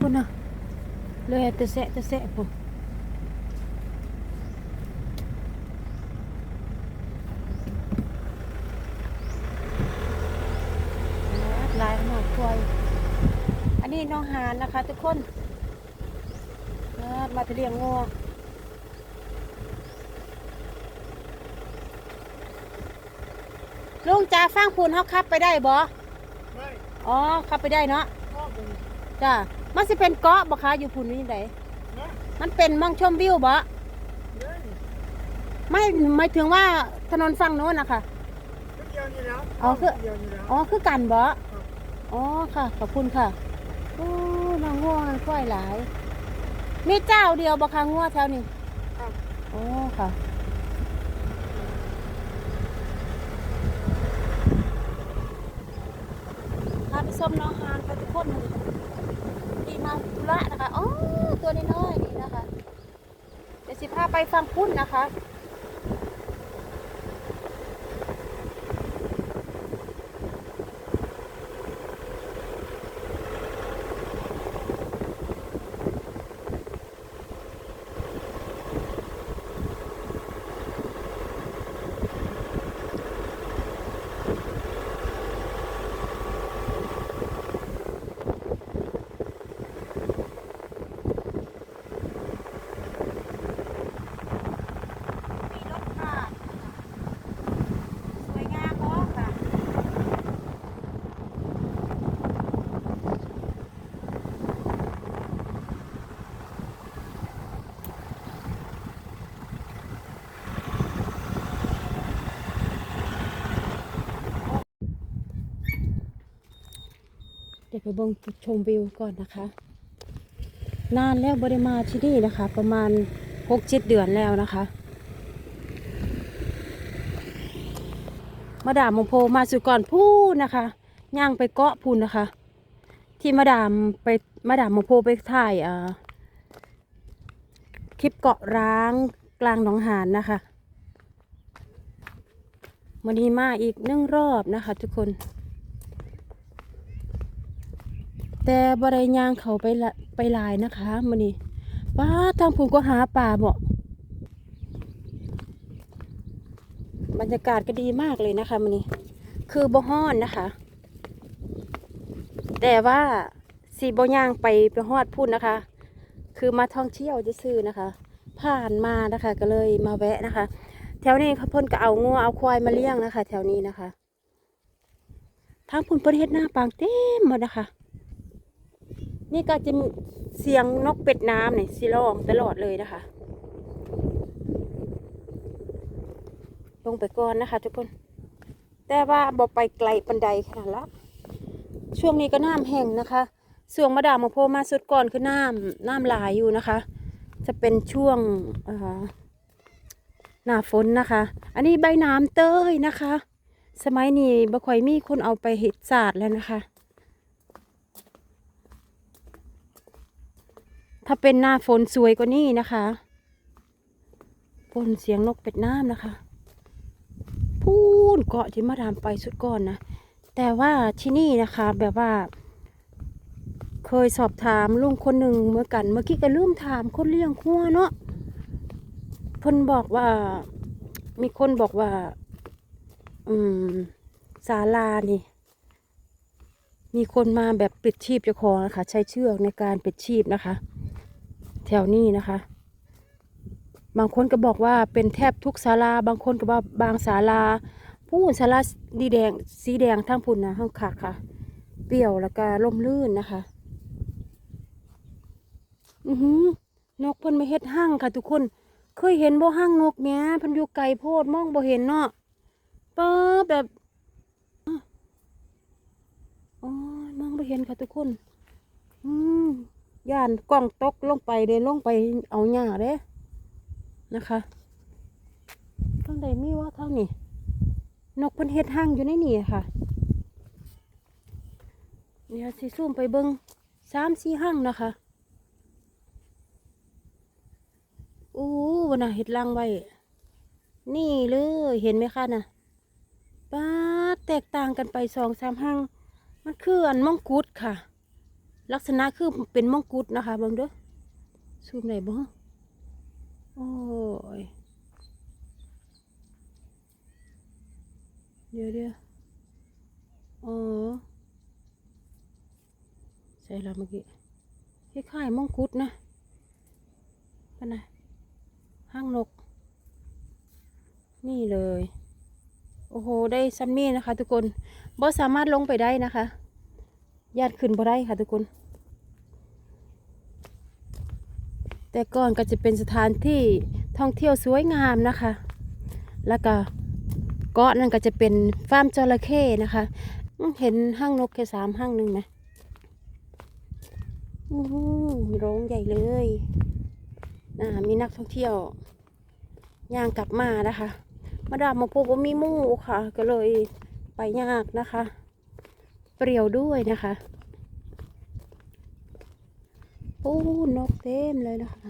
พุ่นน่ะเลยตะแสะตะแสะพุ่นลายหมดควายอันนี้น้องหานนะคะ ทุกคนนะมาจะเลี้ยงงัวลุงจ่าฟังพูนเขาขับไปได้บ่ไม่อ๋อขับไปได้เนาะพ่อเป็นจ้า มันสิเป็นเกาะบ่คะอยู่พุ่นนี่ไดนะมันเป็นมองชมวิวบ่เล่นไม่หมายถึงว่าถนนฝั่งโน้นนะคะก็เดียวนี่แล้วอ๋อคือเดียวนี่แล้วอ๋อคือกันบ่อ๋อค่ะ ขอบคุณค่ะโอ้น้องง่วงมันค่อยหลาย มีเจ้าเดียวบ่คะง่วงแถวนี้ครับอ๋อค่ะ ไปส้มน้องฮานไปทุกคนเลยดีมาธุระนะคะอ๋อตัวน้อยๆนี่นะคะเดี๋ยวสิพาไปฟังพุ่นนะคะ มีรถผ่านสวยงามเนาะค่ะ เดี๋ยวไปบิ่งชมวิวก่อนนะคะ นานแล้วบริมาที่นี่นะคะ ประมาณหกเจ็ดเดือนแล้วนะคะ มาดามมงโพมาสุก่อนพูดนะคะย่างไปเกาะพูนนะคะ ที่มาดามไปมาดามมงโพไปถ่ายอ่าคลิปเกาะร้างกลางหนองหานนะคะวันนี้มาอีกหนึ่งรอบนะคะ ทุกคน แต่บริยางเขาไปละไปลายนะคะมันนี่ป้าทางผมก็หาป่าบ่บรรยากาศก็ดีมากเลยนะคะมันนี่คือบ่ฮ้อนนะคะ แต่ว่าสีบ่ย่างไปไปฮอดพุ่นนะคะ คือมาท่องเที่ยวจะซื้อนะคะ ผ่านมานะคะ ก็เลยมาแวะนะคะ แถวนี้เขาเพ่นก็เอางัวเอาควายมาเลี้ยงนะคะ แถวนี้นะคะทางพุ่นประเทศหน้าปางเต็มหมดนะคะ นี่ก็จะเสียงนกเป็ดน้ำเนี่ยสิร้องตลอดเลยนะคะ ลงไปก่อนนะคะ ทุกคน แต่ว่าบอไปไกลปันไดขนาดละ ช่วงนี้ก็น้ำแห้งนะคะส่วงมาดามมาโพมาสุดก่อนคือน้ำน้ำลายอยู่นะคะ จะเป็นช่วงหน้าฝนนะคะ อันนี้ใบน้ำเต้ยนะคะ สมัยนี้บ่ค่อยมีคนเอาไปเห็ดศาสตร์แล้วนะคะ ถ้าเป็นหน้าฝนสวยกว่านี้นะคะฝนเสียงนกเป็ดน้ำนะคะ พูนเกาะที่มาดามไปสุดก่อนนะ แต่ว่าที่นี่นะคะแบบว่า เคยสอบถามลุงคนหนึ่งเมื่อกัน เมื่อกี้ก็ลืมถามคนเลี้ยงคัวเนาะเพิ่นบอกว่ามีคนบอกว่า อืมศาลานี่ มีคนมาแบบปิดชีพเจ้าของนะคะ ใช้เชือกในการปิดชีพนะคะ แถวนี้นะคะ บางคนก็บอกว่าเป็นแทบทุกศาลา บางคนก็ว่าบางศาลาผู้ศาลาดีแดงสีแดงทั้งพุ่นนะห้องขาค่ะ เปรี้ยวแล้วก็ล่มลื่นนะคะ อือหือนกเพิ่นไมาเฮ็ดห้างค่ะทุกคน เคยเห็นบ่ห้างนกแม่เพิ่นอยู่ไกลโพดมองบ่เห็นเนาะป้อแบบอ๋อมองบ่เห็นค่ะทุกคน อืม ย่านกล้องตกลงไปเดินลงไปเอาหญ้าเด้นะคะทางใดมีว่าเท่านี้นกพิ่นเฮ็ดห้างอยู่ในนี่ค่ะเดี๋ยสิซูมไปเบิ่งสามสี่ห้างนะคะอู้วันน่ะเฮ็ดรังไว้นี่เลยเห็นไหมคะนะ่ะป้าแตกต่างกันไปสองสามห้างมันคืออันมงกุฎค่ะ ลักษณะคือเป็นมงกุฎนะคะบิ่งเด้อซูมไหนบ่โอ้ยเดี๋ยวเดี๋ยวอ๋อใส่แล้วเมื่อกี้คล้ายๆมงกุฎนะปะนะห้างนก นี่เลย โอ้โห ได้ซัมนี่นะคะ ทุกคนบ่สามารถลงไปได้นะคะญาติขึ้นบ่ได้ค่ะทุกคน แต่ก่อนก็จะเป็นสถานที่ท่องเที่ยวสวยงามนะคะ แล้วก็เกาะนั่นก็จะเป็นฟาร์มจระเข้นะคะ เห็นห้างนกแค่สามห้างหนึ่งไหมอู้หูโรงใหญ่เลยอ่ามีนักท่องเที่ยวย่างกลับมานะคะ มาดามมาพบว่ามีมูค่ะ ก็เลยไปยากนะคะ เปรี่ยวด้วยนะคะ โอ้นกเต็มเลยนะคะ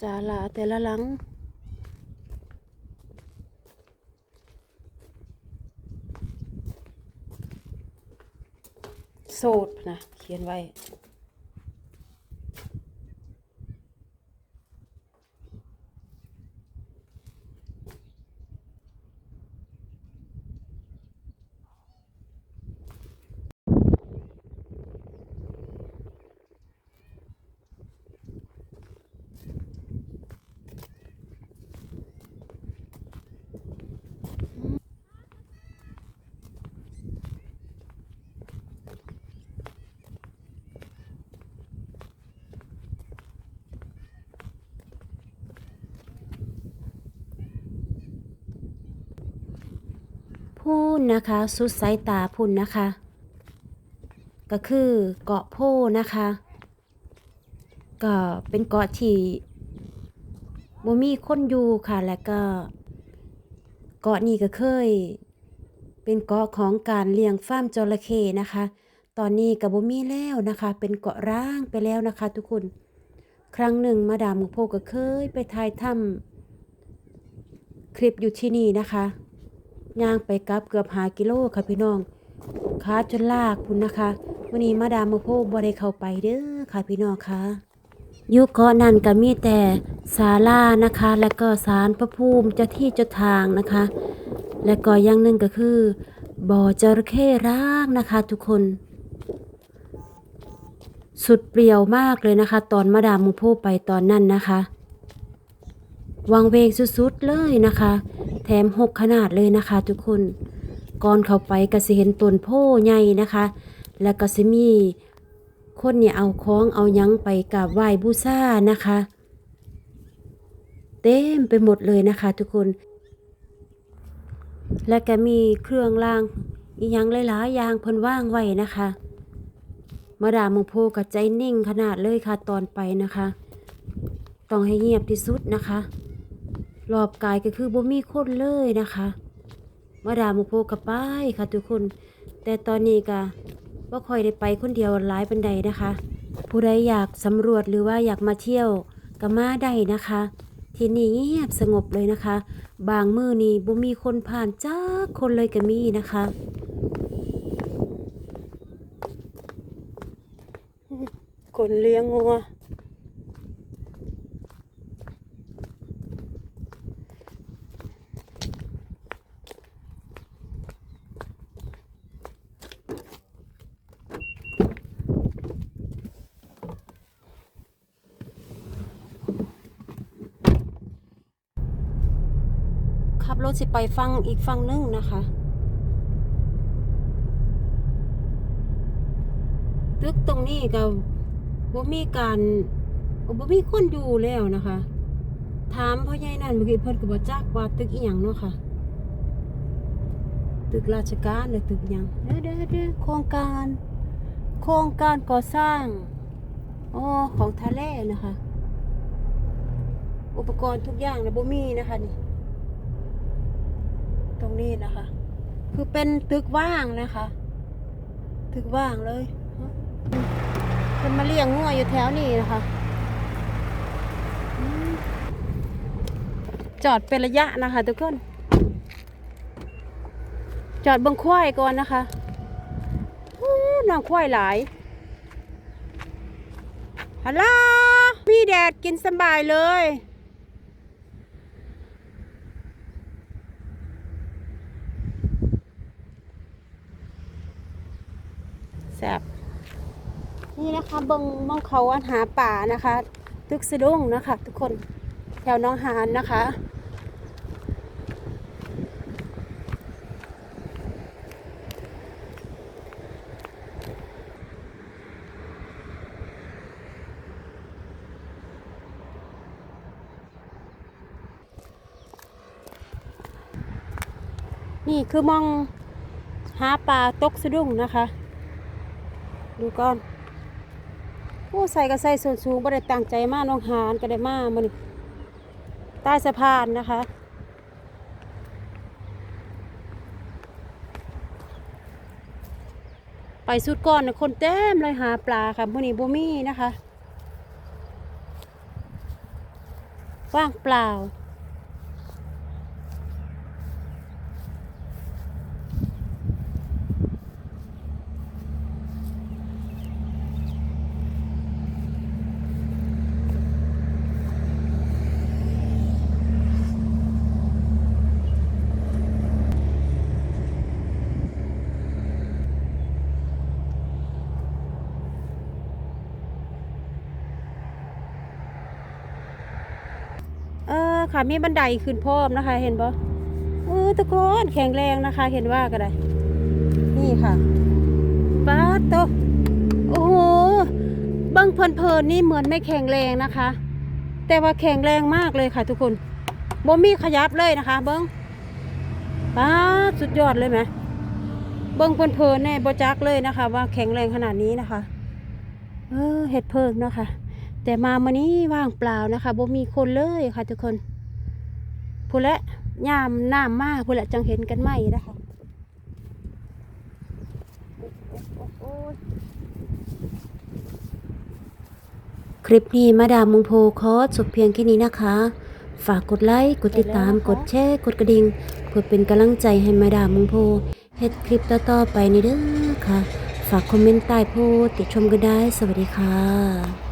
ศาลาแต่ละหลังโสดนะเขียนไว้ พู นนะคะ สุดสายตาพุ่นนะคะ ก็คือเกาะโพนะคะ ก็เป็นเกาะที่บ่มีคนอยู่ค่ะ แล้วก็ เกาะนี้ก็เคย เป็นเกาะของการเลี้ยงฟาร์มจระเข้นะคะ ตอนนี้ก็บ่มีแล้วนะคะ เป็นเกาะร้างไปแล้วนะคะ ทุกคนครั้งหนึ่งมาดามหมูโพก็เคยไปถ่ายทำคลิปอยู่ที่นี่นะคะ ย่างไปกลับเกือบหากิโลค่ะพี่น้องขาจนลากพุ่นะคะวันนี้มาดามมาโพบ่ได้เข้าไปเด้อค่ะพี่น้องค่ะยู่เกาะนั้นก็มีแต่ศาลานะคะ และก็ศาลพระภูมิเจ้าที่เจ้าทางนะคะ และก็อย่างหนึ่งก็คือบ่อจระเข้ร้างนะคะทุกคน สุดเปรียวมากเลยนะคะ ตอนมาดามมูโพไปตอนนั้นนะคะ วังเวงสุดๆเลยนะคะ แถมหกขนาดเลยนะคะทุกคนก่อนเข้าไปก็สิเห็นต้นโพใหญ่นะคะ แล้วก็สิมีคนเนี่ยเอาของเอายังไปกราบไหว้บูชานะคะ เต็มไปหมดเลยนะคะ ทุกคน และก็มีเครื่องรางอีหยังหลายๆอย่างเพิ่นว่างไว้นะคะมาดามมงโพกับใจนิ่งขนาดเลยค่ะตอนไปนะคะ ต้องให้เงียบที่สุดนะคะ รอบกายก็คือบ่มีคนเลยนะคะมาดามโพกับป้ายค่ะทุกคน แต่ตอนนี้ก็ว่าค่อยได้ไปคนเดียวหลายบันไดนะคะ ผู้ใดอยากสำรวจหรือว่าอยากมาเที่ยวก็มาได้นะคะที่นี่เงียบสงบเลยนะคะ บางมือนี่บ่มีคนผ่านจ้าคนเลยก็มีนะคะคนเลี้ยงงัว ขับรถสิไปฟังอีกฟังนึงนะคะตึกตรงนี้ก็บ่มีการบ่มีคนอยู่แล้วนะคะ ถามพ่อใหญ่นั่นเมื่อกี้เพิ่นก็บ่จักว่าตึกอีหยังเนาะค่ะ ตึกราชการหรือตึกหยังเด้อเด้อเด้อโครงการ โครงการก่อสร้างอ๋อของทะเลนะคะ อุปกรณ์ทุกอย่างนะบ่มีนะคะนี่ ตรงนี้นะคะ คือเป็นตึกว่างนะคะ ตึกว่างเลยเป็นมาเลี้ยงงัวอยู่แถวนี้นะคะ จอดเป็นระยะนะคะทุกคน จอดบังควายก่อนนะคะอู้น้องควายหลายฮัลโหลมีแดดกินสบายเลย แซ่บนี่นะคะเบิงมองเขาอันหาป่านะคะ ตึกสะดุ้งนะคะ ทุกคนแถวหน้องหานนะคะนี่คือมองหาปลาตกสะดุ้งนะคะ ดูก่อนโอ้ใส่ก็ใส่ส่วนสูงบ่ได้ตั้งใจมากน้องหานก็ได้มากมานี่ใต้สะพานนะคะไปสุดก่อนนะคนเต็มเลยหาปลาค่ะมื่อนี้บ่มีนะคะ ว่างเปล่า ค่ะ มีบันไดขึ้นพร้อมนะคะ เห็นบ่เออทุกคนแข็งแรงนะคะ เห็นว่าก็ได้ นี่ค่ะป้าโตโอ้โหเบิ้งเพลินๆนี่เหมือนไม่แข็งแรงนะคะ แต่ว่าแข็งแรงมากเลยค่ะ ทุกคนบ่มีขยับเลยนะคะ เบิ้งป้าสุดยอดเลยไหมเบิ้งเพลินๆแน่บ่จักเลยนะคะ ว่าแข็งแรงขนาดนี้นะคะ เออเห็ดเพิ่งเนาะค่ะแต่มามานี้ว่างเปล่านะคะบ่มีคนเลยค่ะทุกคน พูดและยามน้ำมากพูดและจังเห็นกันไหมนะคะคลิปนี้มาดามมุงโพคอจบเพียงแค่นี้นะคะ ฝากกดไลค์กดติดตามกดแชร์กดกระดิ่งเพื่อเป็นกำลังใจให้มาดามมุงโพเฮ็ดคลิปต่อๆไปในเด้อค่ะ ฝากคอมเมนต์ใต้โพสต์ติดชมกันได้ สวัสดีค่ะ